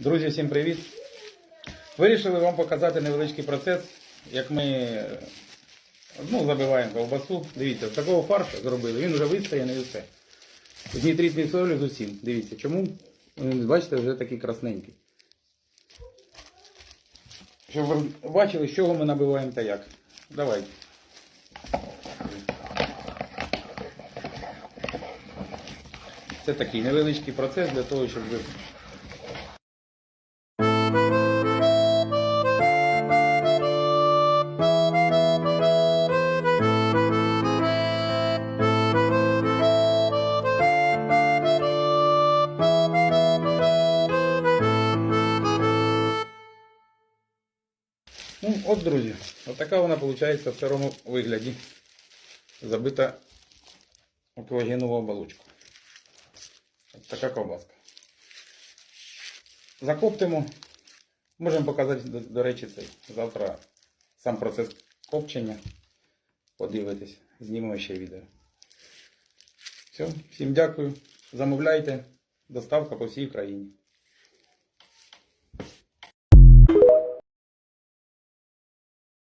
Друзі, всім привіт! Вирішили вам показати невеличкий процес, як ми ну, забиваємо ковбасу. Дивіться, з такого фаршу зробили, він вже вистояний і все. З солі з усім. Дивіться, чому? Бачите, вже такий красненький. Щоб ви бачили, з чого ми набиваємо та як. Давайте. Це такий невеличкий процес для того, щоб ви Ну, от, друзі, от така вона виходить в сирому вигляді. Забита у оболочку. Ось така ковбаска. Закоптимо. Можемо показати, до, до речі, цей. Завтра сам процес копчення. Подивитись. Знімемо ще відео. Все, всім дякую. Замовляйте. Доставка по всій країні.